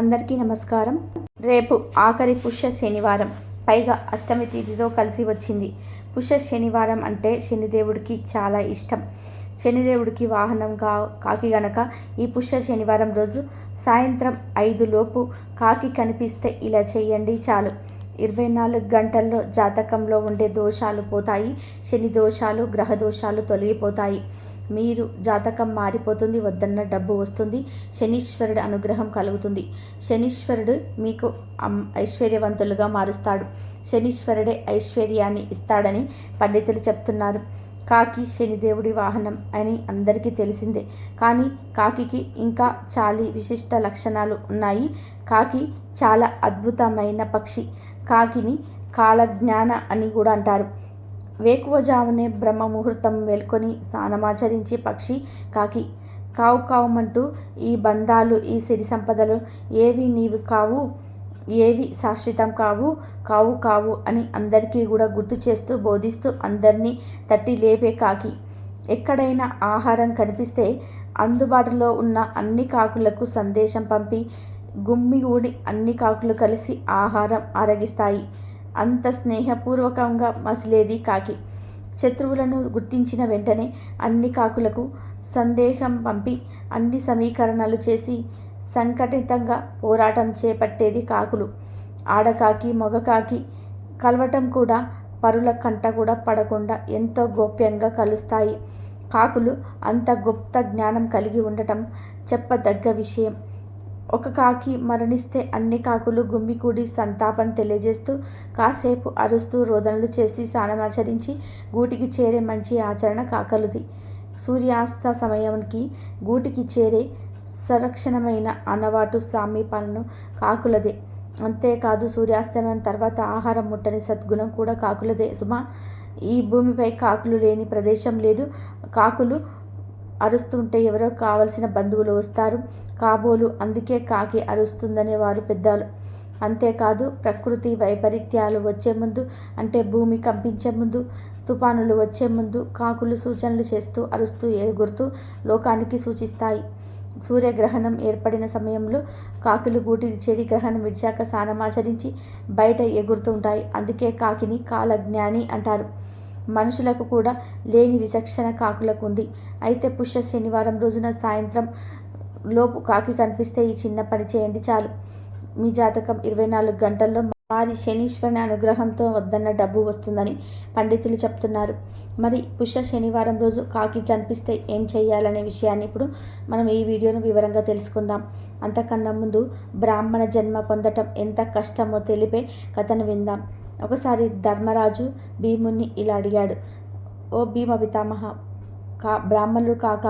అందరికీ నమస్కారం. రేపు ఆఖరి పుష్య శనివారం పైగా అష్టమి తిథితో కలిసి వచ్చింది. పుష్య శనివారం అంటే శనిదేవుడికి చాలా ఇష్టం. శనిదేవుడికి వాహనం కా కాకి గనక ఈ పుష్య శనివారం రోజు సాయంత్రం ఐదు లోపు కాకి కనిపిస్తే ఇలా చేయండి చాలు. ఇరవై నాలుగు గంటల్లో జాతకంలో ఉండే దోషాలు పోతాయి. శని దోషాలు గ్రహ దోషాలు తొలగిపోతాయి. మీరు జాతకం మారిపోతుంది వద్దన్న డబ్బు వస్తుంది శనీశ్వరుడి అనుగ్రహం కలుగుతుంది. శనీశ్వరుడు మీకు ఐశ్వర్యవంతులుగా మారుస్తాడు. శనీశ్వరుడే ఐశ్వర్యాన్ని ఇస్తాడని పండితులు చెప్తున్నారు. కాకి శనిదేవుడి వాహనం అని అందరికీ తెలిసిందే. కానీ కాకికి ఇంకా చాలా విశిష్ట లక్షణాలు ఉన్నాయి. కాకి చాలా అద్భుతమైన పక్షి. కాకిని కాలజ్ఞాన అని కూడా అంటారు. వేకువజామునే బ్రహ్మ ముహూర్తం మేల్కొని స్నానమాచరించి పక్షి కాకి కావు కావుమంటూ ఈ బంధాలు ఈ సిరి సంపదలు ఏవి నీవు కావు ఏవి శాశ్వతం కావు కావు కావు అని అందరికీ కూడా గుర్తు చేస్తూ బోధిస్తూ అందరినీ తట్టి లేపే కాకి. ఎక్కడైనా ఆహారం కనిపిస్తే అందుబాటులో ఉన్న అన్ని కాకులకు సందేశం పంపి గుమ్మిగూడి అన్ని కాకులు కలిసి ఆహారం ఆరగిస్తాయి అంత స్నేహపూర్వకంగా మసిలేది కాకి. శత్రువులను గుర్తించిన వెంటనే అన్ని కాకులకు సందేహం పంపి అన్ని సమీకరణలు చేసి సంఘటితంగా పోరాటం చేపట్టేది కాకులు. ఆడకాకి మగకాకి కలవటం కూడా పరుల కంట కూడా పడకుండా ఎంతో గోప్యంగా కలుస్తాయి. కాకులు అంత గుప్త జ్ఞానం కలిగి ఉండటం చెప్పదగ్గ విషయం. ఒక కాకి మరణిస్తే అన్ని కాకులు గుమ్మికూడి సంతాపం తెలియజేస్తూ కాసేపు అరుస్తూ రోదనలు చేసి స్నానమాచరించి గూటికి చేరే మంచి ఆచరణ కాకలుది. సూర్యాస్త సమయానికి గూటికి చేరే సంరక్షణమైన అలవాటు సామీపాలను కాకులదే. అంతేకాదు సూర్యాస్తమయం తర్వాత ఆహారం ముట్టని సద్గుణం కూడా కాకులదే. సుమా ఈ భూమిపై కాకులు లేని ప్రదేశం లేదు. కాకులు అరుస్తుంటే ఎవరో కావలసిన బంధువులు వస్తారు. కాబోలు అందుకే కాకి అరుస్తుందనే వారు పెద్దలు. అంతేకాదు ప్రకృతి వైపరీత్యాలు వచ్చే ముందు అంటే భూమి కంపించే ముందు తుఫానులు వచ్చే ముందు కాకులు సూచనలు చేస్తూ అరుస్తూ ఎగురుతూ లోకానికి సూచిస్తాయి. సూర్యగ్రహణం ఏర్పడిన సమయంలో కాకులు గూటి చెడి గ్రహణం విడిచాక స్నానమాచరించి బయట ఎగురుతుంటాయి అందుకే కాకిని కాలజ్ఞాని అంటారు. మనుషులకు కూడా లేని విచక్షణ కాకులకు ఉంది. అయితే పుష్య శనివారం రోజున సాయంత్రం లోపు కాకి కనిపిస్తే ఈ చిన్న పని చేయండి చాలు. మీ జాతకం ఇరవై నాలుగు గంటల్లో వారి శనీశ్వరుని అనుగ్రహంతో వద్దన్న డబ్బు వస్తుందని పండితులు చెప్తున్నారు. మరి పుష్య శనివారం రోజు కాకి కనిపిస్తే ఏం చేయాలనే విషయాన్ని ఇప్పుడు మనం ఈ వీడియోను వివరంగా తెలుసుకుందాం. అంతకన్నా ముందు బ్రాహ్మణ జన్మ పొందటం ఎంత కష్టమో తెలిపే కథను విందాం. ఒకసారి ధర్మరాజు భీముణ్ణి ఇలా అడిగాడు ఓ భీమ పితామహ కా బ్రాహ్మణులు కాక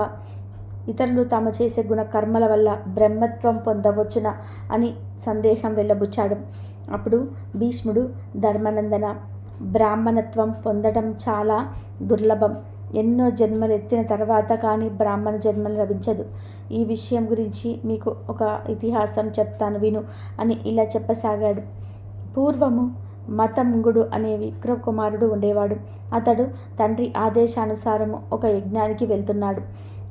ఇతరులు తాము చేసే గుణ కర్మల వల్ల బ్రహ్మత్వం పొందవచ్చునా అని సందేహం వెళ్ళబుచ్చాడు. అప్పుడు భీష్ముడు ధర్మనందన బ్రాహ్మణత్వం పొందడం చాలా దుర్లభం. ఎన్నో జన్మలు ఎత్తిన తర్వాత కానీ బ్రాహ్మణ జన్మలు లభించదు. ఈ విషయం గురించి మీకు ఒక ఇతిహాసం చెప్తాను విను అని ఇలా చెప్పసాగాడు. పూర్వము మతంగుడు అనే విక్రమకుమారుడు ఉండేవాడు. అతడు తండ్రి ఆదేశానుసారము ఒక యజ్ఞానికి వెళ్తున్నాడు.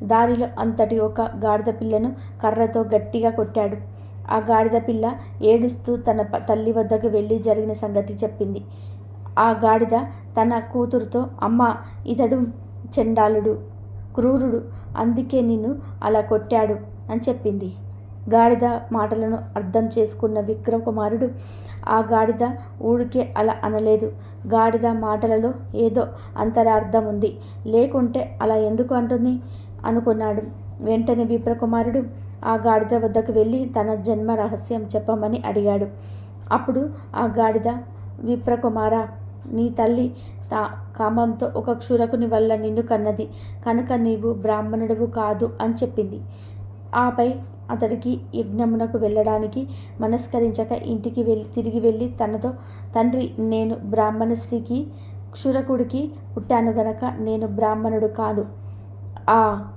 దారిలో అంతటి ఒక గాడిద పిల్లను కర్రతో గట్టిగా కొట్టాడు. ఆ గాడిద పిల్ల ఏడుస్తూ తన తల్లి వద్దకు వెళ్ళి జరిగిన సంగతి చెప్పింది. ఆ గాడిద తన కూతురుతో అమ్మ ఇతడు చండాలుడు క్రూరుడు అందుకే నిన్ను అలా కొట్టాడు అని చెప్పింది. గాడిద మాటలను అర్థం చేసుకున్న విక్రమ్ కుమారుడు ఆ గాడిద ఊరికే అలా అనలేదు. గాడిద మాటలలో ఏదో అంతరార్థం ఉంది. లేకుంటే అలా ఎందుకు అంటుంది? అనుకున్నాడు. వెంటనే విప్రకుమారుడు ఆ గాడిద వద్దకు వెళ్ళి తన జన్మ రహస్యం చెప్పమని అడిగాడు. అప్పుడు ఆ గాడిద విప్రకుమార నీ తల్లి తా కామంతో ఒక క్షురకుని వల్ల నిన్ను కన్నది. కనుక నీవు బ్రాహ్మణుడు కాదు అని చెప్పింది. ఆపై అతడికి యజ్ఞమునకు వెళ్ళడానికి మనస్కరించక ఇంటికి వెళ్ళి తిరిగి వెళ్ళి తనతో తండ్రి నేను బ్రాహ్మణ స్త్రీకి క్షురకుడికి పుట్టాను గనక నేను బ్రాహ్మణుడు కాను. ఆ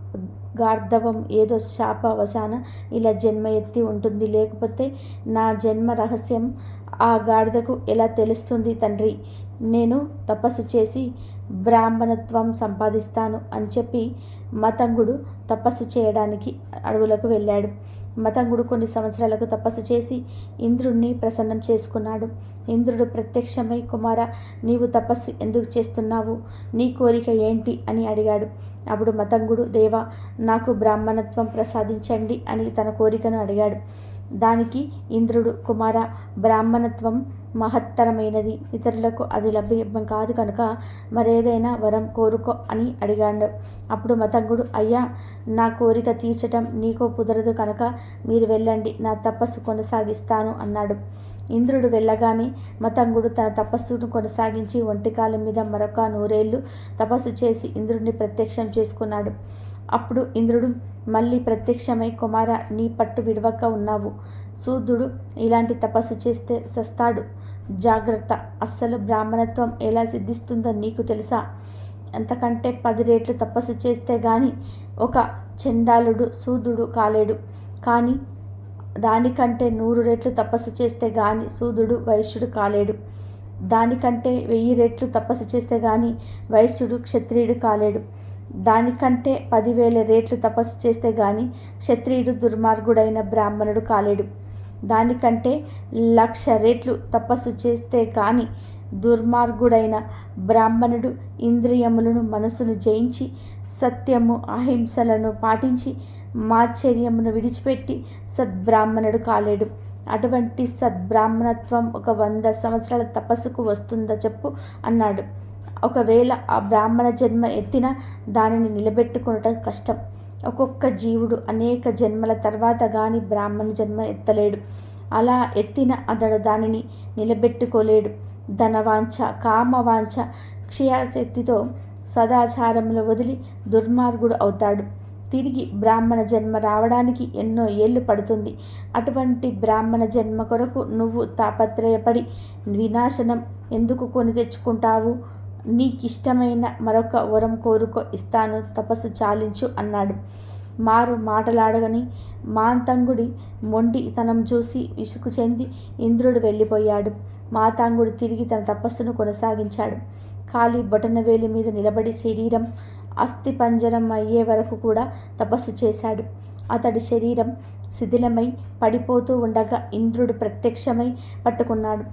గార్ధవం ఏదో శాపవశాన ఇలా జన్మ ఎత్తి ఉంటుంది. లేకపోతే నా జన్మ రహస్యం ఆ గాడిదకు ఎలా తెలుస్తుంది తండ్రి? నేను తపస్సు చేసి బ్రాహ్మణత్వం సంపాదిస్తాను అని చెప్పి మతంగుడు తపస్సు చేయడానికి అడవులకు వెళ్ళాడు. మతంగుడు కొన్ని సంవత్సరాలకు తపస్సు చేసి ఇంద్రుణ్ణి ప్రసన్నం చేసుకున్నాడు. ఇంద్రుడు ప్రత్యక్షమై కుమార నీవు తపస్సు ఎందుకు చేస్తున్నావు? నీ కోరిక ఏంటి? అని అడిగాడు. అప్పుడు మతంగుడు దేవ నాకు బ్రాహ్మణత్వం ప్రసాదించండి అని తన కోరికను అడిగాడు. దానికి ఇంద్రుడు కుమార బ్రాహ్మణత్వం మహత్తరమైనది. ఇతరులకు అది లభ్యం కాదు కనుక మరేదైనా వరం కోరుకో అని అడిగాడు. అప్పుడు మతంగుడు అయ్యా నా కోరిక తీర్చటం నీకో కుదరదు కనుక మీరు వెళ్ళండి నా తపస్సు కొనసాగిస్తాను అన్నాడు. ఇంద్రుడు వెళ్ళగానే మతంగుడు తన తపస్సును కొనసాగించి ఒంటికాల మీద మరొక నూరేళ్ళు తపస్సు చేసి ఇంద్రుడిని ప్రత్యక్షం చేసుకున్నాడు. అప్పుడు ఇంద్రుడు మళ్ళీ ప్రత్యక్షమై కుమార నీ పట్టు విడవక ఉన్నావు. సూర్యుడు ఇలాంటి తపస్సు చేస్తే సస్తాడు. జాగ్రత్త అస్సలు బ్రాహ్మణత్వం ఎలా సిద్ధిస్తుందో నీకు తెలుసా? అంతకంటే పది రేట్లు తపస్సు చేస్తే గాని ఒక చండాలుడు సూదుడు కాలేడు. కానీ దానికంటే నూరు రెట్లు తపస్సు చేస్తే గాని సూదుడు వైశ్యుడు కాలేడు. దానికంటే వెయ్యి రెట్లు తపస్సు చేస్తే గాని వైశ్యుడు క్షత్రియుడు కాలేడు. దానికంటే పదివేల రేట్లు తపస్సు చేస్తే గాని క్షత్రియుడు దుర్మార్గుడైన బ్రాహ్మణుడు కాలేడు. దానికంటే లక్ష రేట్లు తపస్సు చేస్తే కానీ దుర్మార్గుడైన బ్రాహ్మణుడు ఇంద్రియములను మనసును జయించి సత్యము అహింసలను పాటించి మాచర్యమును విడిచిపెట్టి సద్బ్రాహ్మణుడు కాలేడు. అటువంటి సద్బ్రాహ్మణత్వం ఒక వంద సంవత్సరాల తపస్సుకు వస్తుందా చెప్పు అన్నాడు. ఒకవేళ ఆ బ్రాహ్మణ జన్మ ఎత్తిన దానిని నిలబెట్టుకునటం కష్టం. ఒక్కొక్క జీవుడు అనేక జన్మల తర్వాత కానీ బ్రాహ్మణ జన్మ ఎత్తలేడు. అలా ఎత్తిన అతడు దానిని నిలబెట్టుకోలేడు. ధనవాంఛ కామవాంఛ క్షయాశక్తితో సదాచారంలో వదిలి దుర్మార్గుడు అవుతాడు. తిరిగి బ్రాహ్మణ జన్మ రావడానికి ఎన్నో ఏళ్ళు పడుతుంది. అటువంటి బ్రాహ్మణ జన్మ కొరకు నువ్వు తాపత్రయపడి వినాశనం ఎందుకు కొని తెచ్చుకుంటావు? నీకిష్టమైన మరొక వరం కోరుకో ఇస్తాను తపస్సు చాలించు అన్నాడు. మారు మాటలాడగని మాంతంగుడి మొండి తనం చూసి విసుగు చెంది ఇంద్రుడు వెళ్ళిపోయాడు. మాతాంగుడు తిరిగి తన తపస్సును కొనసాగించాడు. ఖాళీ బొటనవేలి మీద నిలబడి శరీరం అస్థిపంజరం అయ్యే వరకు కూడా తపస్సు చేశాడు. అతడి శరీరం శిథిలమై పడిపోతూ ఉండగా ఇంద్రుడు ప్రత్యక్షమై పట్టుకున్నాడు.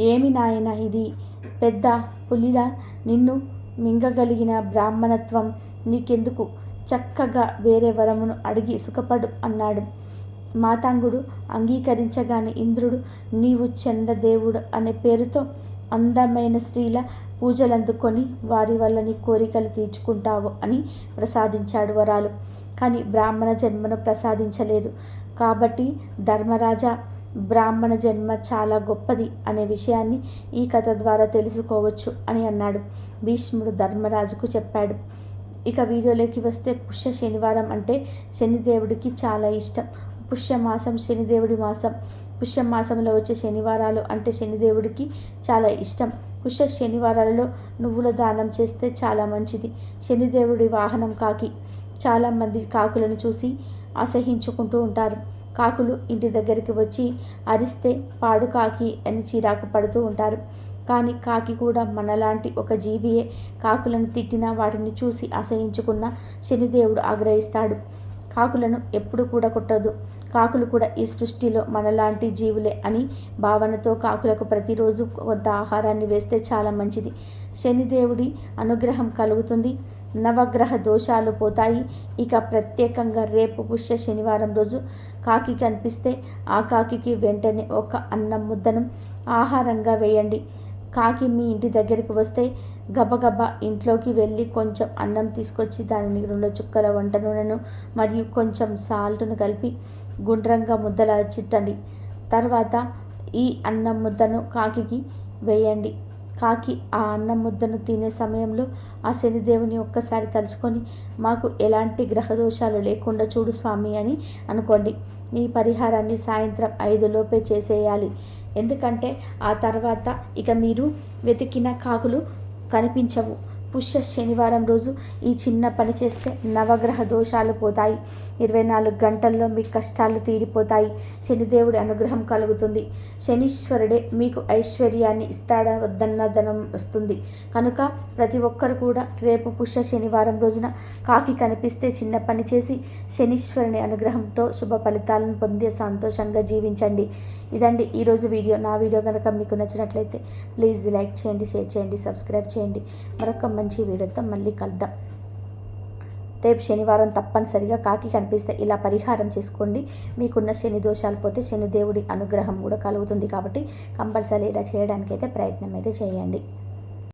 ఏమి నాయన ఇది? పెద్ద పులిలా నిన్ను మింగగలిగిన బ్రాహ్మణత్వం నీకెందుకు? చక్కగా వేరే వరమును అడిగి సుఖపడు అన్నాడు. మాతాంగుడు అంగీకరించగానే ఇంద్రుడు నీవు చండదేవుడు అనే పేరుతో అందమైన స్త్రీల పూజలందుకొని వారి వల్ల నీ కోరికలు తీర్చుకుంటావు అని ప్రసాదించాడు వరాలు. కానీ బ్రాహ్మణ జన్మను ప్రసాదించలేదు. కాబట్టి ధర్మరాజా బ్రాహ్మణ జన్మ చాలా గొప్పది అనే విషయాన్ని ఈ కథ ద్వారా తెలుసుకోవచ్చు అని అన్నాడు. భీష్ముడు ధర్మరాజుకు చెప్పాడు. ఇక వీడియోలోకి వస్తే పుష్య శనివారం అంటే శనిదేవుడికి చాలా ఇష్టం. పుష్యమాసం శనిదేవుడి మాసం. పుష్యమాసంలో వచ్చే శనివారాలు అంటే శనిదేవుడికి చాలా ఇష్టం. పుష్య శనివారాలలో నువ్వుల దానం చేస్తే చాలా మంచిది. శనిదేవుడి వాహనం కాకి. చాలామంది కాకులను చూసి అసహించుకుంటూ ఉంటారు. కాకులు ఇంటి దగ్గరికి వచ్చి అరిస్తే పాడు కాకి అని చిరాకు పడుతూ ఉంటారు. కానీ కాకి కూడా మనలాంటి ఒక జీవియే. కాకులను తిట్టినా వాటిని చూసి అసహించుకున్న శనిదేవుడు ఆగ్రహిస్తాడు. కాకులను ఎప్పుడు కూడా కొట్టదు కాకులు కూడా ఈ సృష్టిలో మనలాంటి జీవులే అని భావనతో కాకులకు ప్రతిరోజు కొంత ఆహారాన్ని వేస్తే చాలా మంచిది. శనిదేవుడి అనుగ్రహం కలుగుతుంది. నవగ్రహ దోషాలు పోతాయి. ఇక ప్రత్యేకంగా రేపు పుష్య శనివారం రోజు కాకి కనిపిస్తే ఆ కాకికి వెంటనే ఒక అన్నం ముద్దను ఆహారంగా వేయండి. కాకి మీ ఇంటి దగ్గరికి వస్తే గబగబా ఇంట్లోకి వెళ్ళి కొంచెం అన్నం తీసుకొచ్చి దానిని రెండు చుక్కల వంట నూనెను మరియు కొంచెం సాల్ట్ను కలిపి గుండ్రంగా ముద్దలా చిట్టండి. తర్వాత ఈ అన్నం ముద్దను కాకికి వేయండి. కాకి ఆ అన్నం ముద్దను తినే సమయంలో ఆ శనిదేవుని ఒక్కసారి తలుచుకొని మాకు ఎలాంటి గ్రహదోషాలు లేకుండా చూడు స్వామి అని అనుకోండి. ఈ పరిహారాన్ని సాయంత్రం ఐదులోపే చేసేయాలి. ఎందుకంటే ఆ తర్వాత ఇక మీరు వెతికిన కాకులు కనిపించవు. పుష్య శనివారం రోజు ఈ చిన్న పని చేస్తే నవగ్రహ దోషాలు పోతాయి. ఇరవై నాలుగు గంటల్లో మీ కష్టాలు తీరిపోతాయి. శనిదేవుడి అనుగ్రహం కలుగుతుంది. శనీశ్వరుడే మీకు ఐశ్వర్యాన్ని ఇస్తాడ? వద్దన్న ధనం వస్తుంది. కనుక ప్రతి ఒక్కరు కూడా రేపు పుష్య శనివారం రోజున కాకి కనిపిస్తే చిన్న పని చేసి శనీశ్వరుని అనుగ్రహంతో శుభ ఫలితాలను పొందే సంతోషంగా జీవించండి. ఇదండి ఈరోజు వీడియో. నా వీడియో కనుక మీకు నచ్చినట్లయితే ప్లీజ్ లైక్ చేయండి షేర్ చేయండి సబ్స్క్రైబ్ చేయండి. మరొక మంచి వీడియోతో మళ్ళీ కలుద్దాం. రేపు శనివారం తప్పనిసరిగా కాకి కనిపిస్తే ఇలా పరిహారం చేసుకోండి. మీకున్న శని దోషాలు పోతే శనిదేవుడి అనుగ్రహం కూడా కలుగుతుంది కాబట్టి కంపల్సరీ ఇలా చేయడానికైతే ప్రయత్నం అయితే చేయండి.